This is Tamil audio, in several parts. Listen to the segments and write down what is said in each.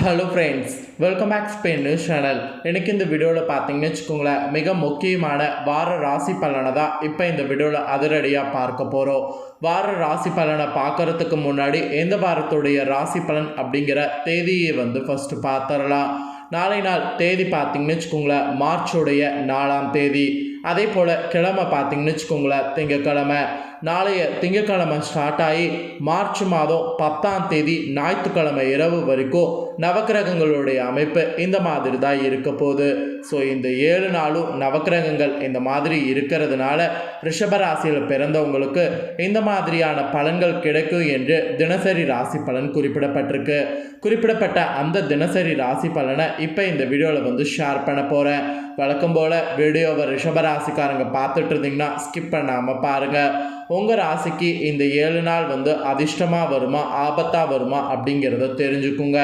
Hello friends welcome back Spain news channel எனக்கு இந்த வீடியோவில் பார்த்தீங்கன்னு வச்சுக்கோங்களேன் மிக முக்கியமான வார ராசி பலனை தான் இப்போ இந்த வீடியோவில் அதிரடியாக பார்க்க போகிறோம் வார ராசி பலனை பார்க்கறதுக்கு முன்னாடி எந்த வாரத்துடைய ராசி பலன் அப்படிங்கிற தேதியை வந்து ஃபஸ்ட்டு பார்த்துடலாம். நாளை நாள் தேதி பார்த்தீங்கன்னு வச்சுக்கோங்களேன் மார்ச்சுடைய நாலாம் தேதி. அதே போல் கிழமை பார்த்தீங்கன்னு வச்சுக்கோங்களேன் திங்கக்கிழமை. நாளைய திங்கக்கிழமை ஸ்டார்ட் ஆகி மார்ச் மாதம் பத்தாம் தேதி ஞாயிற்றுக்கிழமை இரவு வரைக்கும் நவக்கிரகங்களுடைய அமைப்பு இந்த மாதிரி தான் இருக்க போகுது. ஸோ இந்த ஏழு நாளும் நவக்கிரகங்கள் இந்த மாதிரி இருக்கிறதுனால ரிஷபராசியில் பிறந்தவங்களுக்கு இந்த மாதிரியான பலன்கள் கிடைக்கும் என்று தினசரி ராசி பலன் குறிப்பிடப்பட்டிருக்கு. குறிப்பிடப்பட்ட அந்த தினசரி ராசி பலனை இப்போ இந்த வீடியோவில் வந்து ஷேர் பண்ண போகிறேன் வழக்கம் போல் வீடியோவை ராசிக்காரங்க பார்த்துட்டு இருந்தீங்கன்னா ஸ்கிப் பண்ணாமல் பாருங்கள் உங்கள் ராசிக்கு இந்த ஏழு நாள் வந்து அதிர்ஷ்டமாக வருமா ஆபத்தாக வருமா அப்படிங்கிறத தெரிஞ்சுக்குங்க.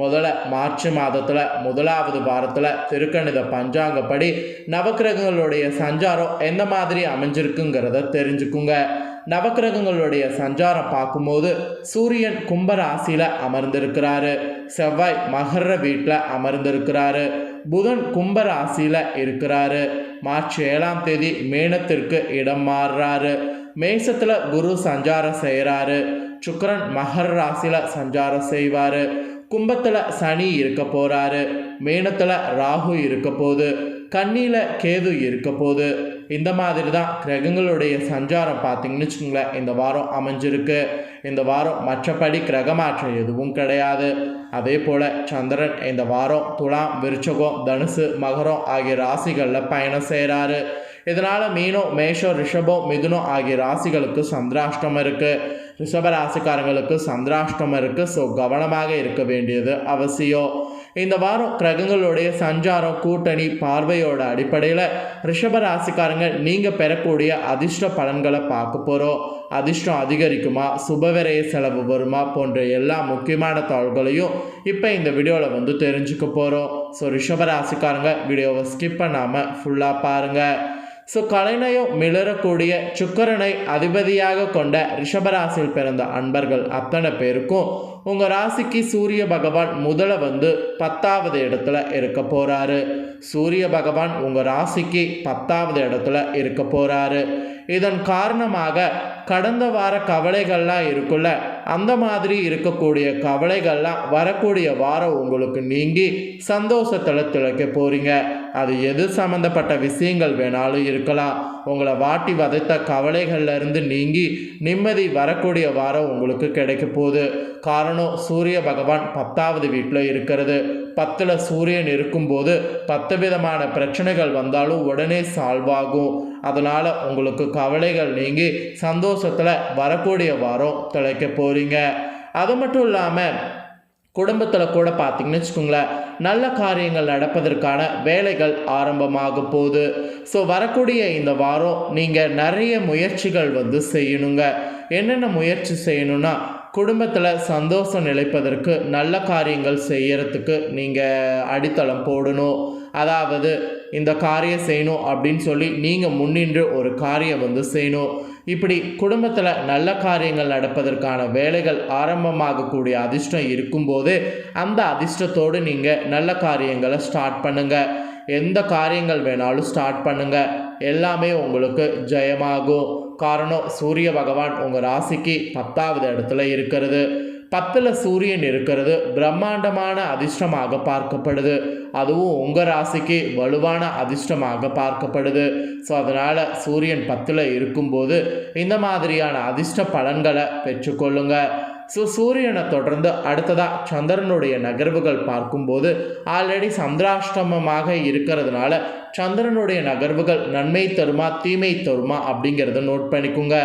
முதல்ல மார்ச் மாதத்தில் முதலாவது வாரத்தில் திருக்கணித பஞ்சாங்கப்படி நவக்கிரகங்களுடைய சஞ்சாரம் எந்த மாதிரி அமைஞ்சிருக்குங்கிறத தெரிஞ்சுக்குங்க. நவக்கிரகங்களுடைய சஞ்சாரம் பார்க்கும்போது சூரியன் கும்ப ராசியில் அமர்ந்திருக்கிறாரு. செவ்வாய் மகர வீட்டில் அமர்ந்திருக்கிறாரு. புதன் கும்ப ராசியில் இருக்கிறாரு. மார்ச் ஏழாம் தேதி மேனத்திற்கு இடம் மாறுறாரு. மேசத்தில் குரு சஞ்சாரம் செய்கிறாரு சுக்கரன் மகர ராசியில் சஞ்சாரம் செய்வார். கும்பத்தில் சனி இருக்க போகிறாரு மேனத்தில் ராகு இருக்க போகுது. கண்ணியில் கேது இருக்க போகுது. இந்த மாதிரி தான் கிரகங்களுடைய சஞ்சாரம் பார்த்தீங்கன்னு வச்சுக்கோங்களேன். இந்த வாரம் அமைஞ்சிருக்கு. இந்த வாரம் மற்றபடி கிரகமாற்றம் எதுவும் கிடையாது. அதே போல் சந்திரன் இந்த வாரம் துலாம் விருச்சகம் தனுசு மகரம் ஆகிய ராசிகளில் பயணம் செய்கிறாரு இதனால் மீனம் மேஷம் ரிஷபம் மிதுனம் ஆகிய ராசிகளுக்கு சந்திராஷ்டம் இருக்குது ரிஷப ராசிக்காரங்களுக்கு சந்திராஷ்டம் இருக்குது ஸோ கவனமாக இருக்க வேண்டியது அவசியம். இந்த வாரம் கிரகங்களுடைய சஞ்சாரம் கூட்டணி பார்வையோட அடிப்படையில் ரிஷப ராசிக்காரங்க நீங்கள் பெறக்கூடிய அதிர்ஷ்ட பலன்களை பார்க்க போகிறோம் அதிர்ஷ்டம் அதிகரிக்குமா? சுபவிரைய செலவு வருமா? போன்ற எல்லா முக்கியமான தகவல்களையும் இப்போ இந்த வீடியோவில் வந்து தெரிஞ்சுக்க போகிறோம் ஸோ ரிஷப ராசிக்காரங்க வீடியோவை ஸ்கிப் பண்ணாமல் ஃபுல்லாக பாருங்கள் ஸோ கலைநயம் மிளறக்கூடிய சுக்கரனை அதிபதியாக கொண்ட ரிஷபராசியில் பிறந்த அன்பர்கள் அத்தனை பேருக்கும் உங்கள் ராசிக்கு சூரிய பகவான் முதல்ல வந்து பத்தாவது இடத்துல இருக்க போகிறாரு சூரிய பகவான் உங்கள் ராசிக்கு பத்தாவது இடத்துல இருக்க போகிறாரு இதன் காரணமாக கடந்த வார கவலைகள்லாம் இருக்குல்ல அந்த மாதிரி இருக்கக்கூடிய கவலைகள்லாம் வரக்கூடிய வாரம் உங்களுக்கு நீங்கி சந்தோஷத்தில் திளைக்க போகிறீங்க அது எது சம்மந்தப்பட்ட விஷயங்கள் வேணாலும் இருக்கலாம். உங்களை வாட்டி வதைத்த கவலைகள்ல இருந்து நீங்கி நிம்மதி வரக்கூடிய வாரம் உங்களுக்கு கிடைக்க போகுது. காரணம் சூரிய பகவான் பத்தாவது வீட்டில் இருக்கிறது. பத்தில் சூரியன் இருக்கும்போது பத்து விதமான பிரச்சனைகள் வந்தாலும் உடனே சால்வ் ஆகும் அதனால் உங்களுக்கு கவலைகள் நீங்கி சந்தோஷத்தில் வரக்கூடிய வாரம் திளைக்க போகிறீங்க அது மட்டும் இல்லாமல் குடும்பத்தில் கூட பார்த்தீங்கன்னு வச்சுக்கோங்களேன் நல்ல காரியங்கள் நடப்பதற்கான வேலைகள் ஆரம்பமாக போகுது. ஸோ வரக்கூடிய இந்த வாரம் நீங்கள் நிறைய முயற்சிகள் வந்து செய்யணுங்க. என்னென்ன முயற்சி செய்யணும்னா குடும்பத்தில் சந்தோஷம் நிலைப்பதற்கு நல்ல காரியங்கள் செய்யறதுக்கு நீங்கள் அடித்தளம் போடணும். அதாவது இந்த காரியம் செய்யணும் அப்படின்னு சொல்லி நீங்கள் முன்னின்று ஒரு காரியம் வந்து செய்யணும். இப்படி குடும்பத்தில் நல்ல காரியங்கள் நடப்பதற்கான வேலைகள் ஆரம்பமாகக்கூடிய அதிர்ஷ்டம் இருக்கும்போது அந்த அதிர்ஷ்டத்தோடு நீங்கள் நல்ல காரியங்களை ஸ்டார்ட் பண்ணுங்கள் எந்த காரியங்கள் வேணாலும் ஸ்டார்ட் பண்ணுங்கள் எல்லாமே உங்களுக்கு ஜெயமாகும். காரணம் சூரிய பகவான் உங்கள் ராசிக்கு பத்தாவது இடத்துல இருக்கிறது. பத்தில் சூரியன் இருக்கிறது பிரம்மாண்டமான அதிர்ஷ்டமாக பார்க்கப்படுது. அதுவும் உங்கள் ராசிக்கு வலுவான அதிர்ஷ்டமாக பார்க்கப்படுது. ஸோ அதனால் சூரியன் பத்தில் இருக்கும்போது இந்த மாதிரியான அதிர்ஷ்ட பலன்களை பெற்றுக்கொள்ளுங்கள் ஸோ சூரியனை தொடர்ந்து அடுத்ததாக சந்திரனுடைய நகர்வுகள் பார்க்கும்போது ஆல்ரெடி சந்திராஷ்டமமாக இருக்கிறதுனால சந்திரனுடைய நகர்வுகள் நன்மை தருமா தீமை தருமா அப்படிங்கிறத நோட் பண்ணிக்கோங்க.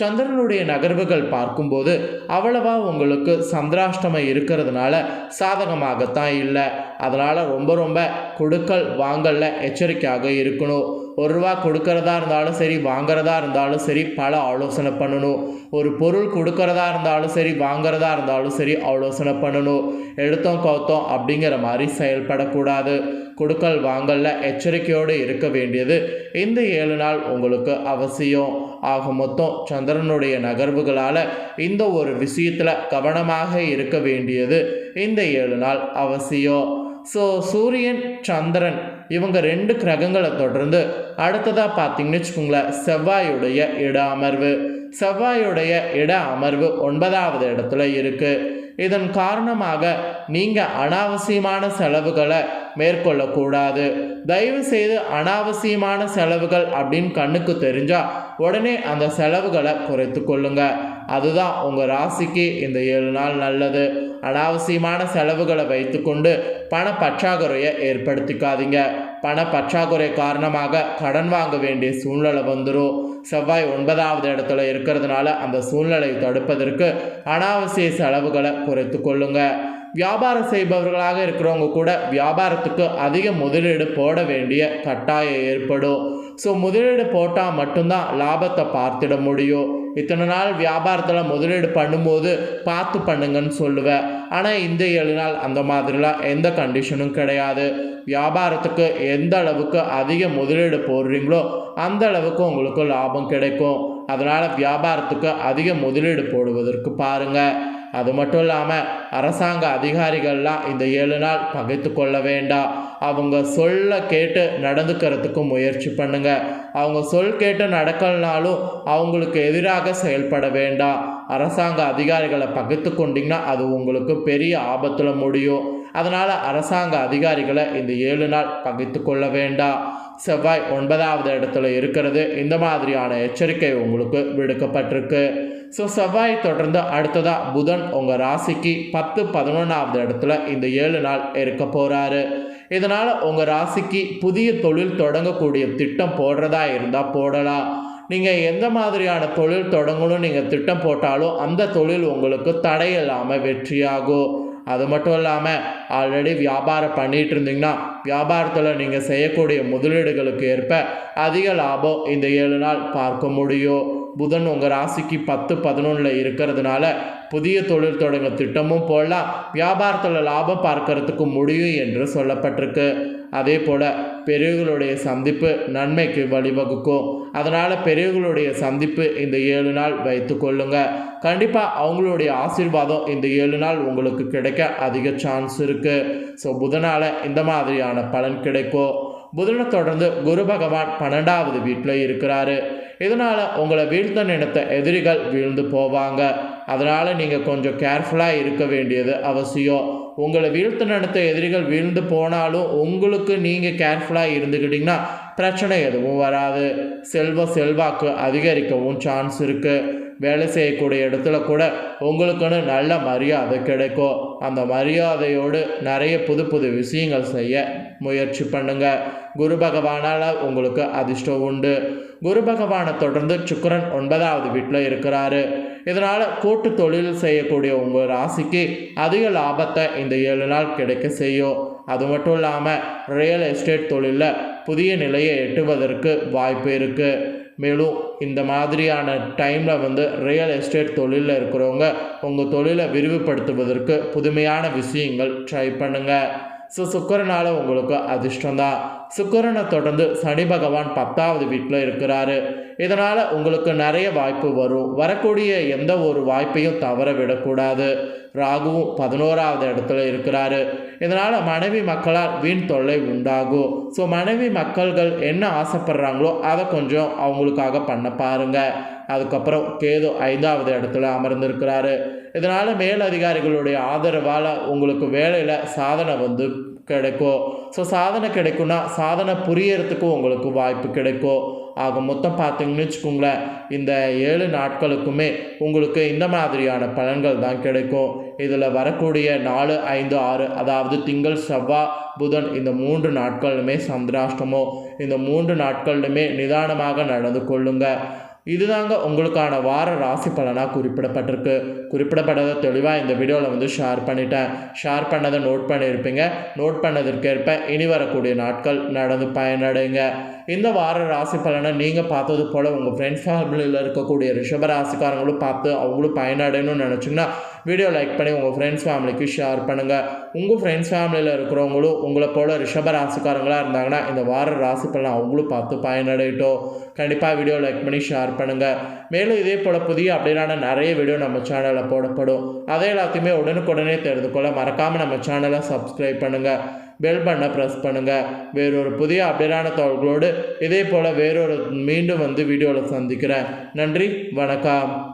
சந்திரனுடைய நகர்வுகள் பார்க்கும்போது அவ்வளவா உங்களுக்கு சந்திராஷ்டமம் இருக்கிறதுனால சாதகமாகத்தான் இல்லை. அதனால் ரொம்ப ரொம்ப கொடுக்கல் வாங்கல்ல எச்சரிக்கையாக இருக்கணும். ஒரு ரூபா கொடுக்கறதா இருந்தாலும் சரி வாங்குறதா இருந்தாலும் சரி பல ஆலோசனை பண்ணணும். ஒரு பொருள் கொடுக்கறதா இருந்தாலும் சரி வாங்குறதா இருந்தாலும் சரி ஆலோசனை பண்ணணும். எடுத்தோம் கவுத்தோம் அப்படிங்கிற மாதிரி செயல்படக்கூடாது. கொடுக்கல் வாங்கல்ல எச்சரிக்கையோடு இருக்க வேண்டியது இந்த ஏழு நாள் உங்களுக்கு அவசியம். ஆக மொத்தம் சந்திரனுடைய நகர்வுகளால் இந்த ஒரு விஷயத்தில் கவனமாக இருக்க வேண்டியது இந்த ஏழு நாள் அவசியம். ஸோ சூரியன் சந்திரன் இவங்க ரெண்டு கிரகங்களை தொடர்ந்து அடுத்ததாக பார்த்தீங்கன்னு வச்சுக்கோங்களேன் செவ்வாயுடைய இட அமர்வு. செவ்வாயுடைய இட அமர்வு ஒன்பதாவது இடத்துல இருக்குது இதன் காரணமாக நீங்கள் அனாவசியமான செலவுகளை மேற்கொள்ளக்கூடாது. தயவு செய்து அனாவசியமான செலவுகள் அப்படின்னு கண்ணுக்கு தெரிஞ்சால் உடனே அந்த செலவுகளை குறைத்து கொள்ளுங்க. அதுதான் உங்கள் ராசிக்கு இந்த ஏழு நாள் நல்லது. அனாவசியமான செலவுகளை வைத்துக்கொண்டு பண பற்றாக்குறையை ஏற்படுத்திக்காதீங்க. பண பற்றாக்குறை காரணமாக கடன் வாங்க வேண்டிய சூழ்நிலை வந்துடும் செவ்வாய் ஒன்பதாவது இடத்துல இருக்கிறதுனால அந்த சூழ்நிலையை தடுப்பதற்கு அனாவசிய செலவுகளை குறைத்து கொள்ளுங்க. வியாபாரம் செய்பவர்களாக இருக்கிறவங்க கூட வியாபாரத்துக்கு அதிக முதலீடு போட வேண்டிய கட்டாயம் ஏற்படும். ஸோ முதலீடு போட்டால் மட்டும்தான் லாபத்தை பார்த்திட முடியும். இத்தனை நாள் வியாபாரத்தில் முதலீடு பண்ணும்போது பார்த்து பண்ணுங்கன்னு சொல்லுவேன் ஆனால் இந்த ஏழு நாள் அந்த மாதிரிலாம் எந்த கண்டிஷனும் கிடையாது. வியாபாரத்துக்கு எந்த அளவுக்கு அதிக முதலீடு போடுறீங்களோ அந்த அளவுக்கு உங்களுக்கு லாபம் கிடைக்கும். அதனால் வியாபாரத்துக்கு அதிக முதலீடு போடுவதற்கு பாருங்கள் அது மட்டும் இல்லாமல் அரசாங்க அதிகாரிகள்லாம் இந்த ஏழு நாள் பகைத்து கொள்ள வேண்டாம். அவங்க சொல்ல கேட்டு நடந்துக்கிறதுக்கு முயற்சி பண்ணுங்க. அவங்க சொல் கேட்டு நடக்கலனாலும் அவங்களுக்கு எதிராக செயல்பட வேண்டாம். அரசாங்க அதிகாரிகளை பகிர்ந்து கொண்டிங்கன்னா அது உங்களுக்கு பெரிய ஆபத்தில் முடியும். அதனால் அரசாங்க அதிகாரிகளை இந்த ஏழு நாள் பகிர்ந்து கொள்ள வேண்டாம். செவ்வாய் ஒன்பதாவது இடத்துல இருக்கிறது. இந்த மாதிரியான எச்சரிக்கை உங்களுக்கு விடுக்கப்பட்டிருக்கு. ஸோ செவ்வாய் தொடர்ந்து அடுத்ததாக புதன் உங்கள் ராசிக்கு பத்து பதினொன்றாவது இடத்துல இந்த ஏழு நாள் இருக்க போகிறாரு இதனால் உங்கள் ராசிக்கு புதிய தொழில் தொடங்கக்கூடிய திட்டம் போடுறதா இருந்தால் போடலாம். நீங்கள் எந்த மாதிரியான தொழில் தொடங்கணும் நீங்கள் திட்டம் போட்டாலும் அந்த தொழில் உங்களுக்கு தடையில்லாமல் வெற்றியாகும். அது மட்டும் இல்லாமல் ஆல்ரெடி வியாபாரம் பண்ணிகிட்டு இருந்தீங்கன்னா வியாபாரத்தில் நீங்கள் செய்யக்கூடிய முதலீடுகளுக்கு ஏற்ப அதிக லாபம் இந்த ஏழு நாள் பார்க்க முடியும். புதன் உங்கள் ராசிக்கு பத்து பதினொன்றில் இருக்கிறதுனால புதிய தொழில் தொடங்க திட்டமும் போடலாம். வியாபாரத்தில் லாபம் பார்க்கறதுக்கு முடியும் என்று சொல்லப்பட்டிருக்கு. அதே போல் பெரியவர்களுடைய சந்திப்பு நன்மைக்கு வழிவகுக்கும். அதனால் பெரியவர்களுடைய சந்திப்பு இந்த ஏழு நாள் வைத்து கொள்ளுங்க. கண்டிப்பாக அவங்களுடைய ஆசீர்வாதம் இந்த ஏழு நாள் உங்களுக்கு கிடைக்க அதிக சான்ஸ் இருக்குது ஸோ புதனால் இந்த மாதிரியான பலன் கிடைக்கும். புதனை தொடர்ந்து குரு பகவான் பன்னெண்டாவது வீட்டில் இருக்கிறாரு. இதனால் உங்களை வீழ்த்த நினைத்த எதிரிகள் வீழ்ந்து போவாங்க. அதனால் நீங்கள் கொஞ்சம் கேர்ஃபுல்லாக இருக்க வேண்டியது அவசியம். உங்களை வீழ்த்த நினைத்த எதிரிகள் வீழ்ந்து போனாலும் உங்களுக்கு நீங்கள் கேர்ஃபுல்லாக இருந்துக்கிட்டிங்கன்னா பிரச்சனை எதுவும் வராது. செல்வ செல்வாக்கு அதிகரிக்கவும் சான்ஸ் இருக்குது வேலை செய்யக்கூடிய இடத்துல கூட உங்களுக்குன்னு நல்ல மரியாதை கிடைக்கும். அந்த மரியாதையோடு நிறைய புது புது விஷயங்கள் செய்ய முயற்சி பண்ணுங்கள் குரு பகவானால் உங்களுக்கு அதிர்ஷ்டம் உண்டு. குரு பகவானை தொடர்ந்து சுக்கரன் ஒன்பதாவது வீட்டில் இருக்கிறாரு. இதனால் கூட்டு தொழில் செய்யக்கூடிய உங்கள் ராசிக்கு அதிக லாபத்தை இந்த ஏழு நாள் கிடைக்க செய்யும். அது மட்டும் இல்லாமல் ரியல் எஸ்டேட் தொழிலில் புதிய நிலையை எட்டுவதற்கு வாய்ப்பு இருக்குது மேலும் இந்த மாதிரியான டைமில் வந்து ரியல் எஸ்டேட் தொழிலில் இருக்கிறவங்க உங்கள் தொழிலை விரிவுபடுத்துவதற்கு புதுமையான விஷயங்கள் ட்ரை பண்ணுங்கள் ஸோ சுக்கரனால் உங்களுக்கு அதிர்ஷ்டம் தான் சுக்கரனை தொடர்ந்து சனி பகவான் பத்தாவது வீட்டில் இருக்கிறாரு. இதனால் உங்களுக்கு நிறைய வாய்ப்பு வரும். வரக்கூடிய எந்த ஒரு வாய்ப்பையும் தவற விடக்கூடாது. ராகுவும் பதினோராவது இடத்துல இருக்கிறாரு. இதனால் மனைவி மக்களால் வீண் தொல்லை உண்டாகும். ஸோ மனைவி மக்கள்கள் என்ன ஆசைப்படுறாங்களோ அதை கொஞ்சம் அவங்களுக்காக பண்ண பாருங்கள் அதுக்கப்புறம் கேது ஐந்தாவது இடத்துல அமர்ந்திருக்கிறாரு. இதனால் மேலதிகாரிகளுடைய ஆதரவால் உங்களுக்கு வேலையில் சாதனை வந்து கிடைக்கும். ஸோ சாதனை கிடைக்கும்னா சாதனை புரியறதுக்கும் உங்களுக்கு வாய்ப்பு கிடைக்கும். ஆக மொத்தம் பார்த்தீங்கன்னு வச்சுக்கோங்களேன் இந்த ஏழு நாட்களுக்குமே உங்களுக்கு இந்த மாதிரியான பலன்கள் தான் கிடைக்கும். இதில் வரக்கூடிய நாலு ஐந்து ஆறு அதாவது திங்கள் செவ்வாய் புதன் இந்த மூன்று நாட்களுமே சந்திராஷ்டமோ இந்த மூன்று நாட்களிலுமே நிதானமாக நடந்து கொள்ளுங்கள் இதுதாங்க உங்களுக்கான வார ராசி பலனாக குறிப்பிடப்பட்டிருக்கு. குறிப்பிடப்பட்டதை தெளிவாக இந்த வீடியோவில் வந்து ஷேர் பண்ணிட்டேன். ஷேர் பண்ணதை நோட் பண்ணியிருப்பீங்க நோட் பண்ணதற்கேற்ப இனி வரக்கூடிய நாட்கள் நடந்து பயனடைங்க. இந்த வார ராசி பலனை நீங்கள் பார்த்தது போல் உங்கள் ஃப்ரெண்ட்ஸ் ஃபேமிலியில் இருக்கக்கூடிய ரிஷப ராசிக்காரங்களும் பார்த்து அவங்களும் பயனடையணும்னு நினச்சிங்கன்னா வீடியோ லைக் பண்ணி உங்கள் ஃப்ரெண்ட்ஸ் ஃபேமிலிக்கு ஷேர் பண்ணுங்கள் உங்கள் ஃப்ரெண்ட்ஸ் ஃபேமிலியில் இருக்கிறவங்களும் உங்களை போல ரிஷப ராசிக்காரங்களாக இருந்தாங்கன்னா இந்த வார ராசி பலன் அவங்களும் பார்த்து பயனடையட்டும். கண்டிப்பாக வீடியோ லைக் பண்ணி ஷேர் பண்ணுங்கள் மேலும் இதே போல் புதிய அப்படின்னா நிறைய வீடியோ நம்ம சேனலில் போடப்படும். அதை எல்லாத்தையுமே உடனுக்குடனே தெரிந்து கொள்ள மறக்காமல் நம்ம சேனலை சப்ஸ்கிரைப் பண்ணுங்கள் பெல் பண்ண ப்ரெஸ் பண்ணுங்கள் வேறொரு புதிய அப்டேட்டான தகவல்களோடு இதே போல் வேறொரு மீண்டும் வந்து வீடியோவில் சந்திக்கிறேன். நன்றி வணக்கம்.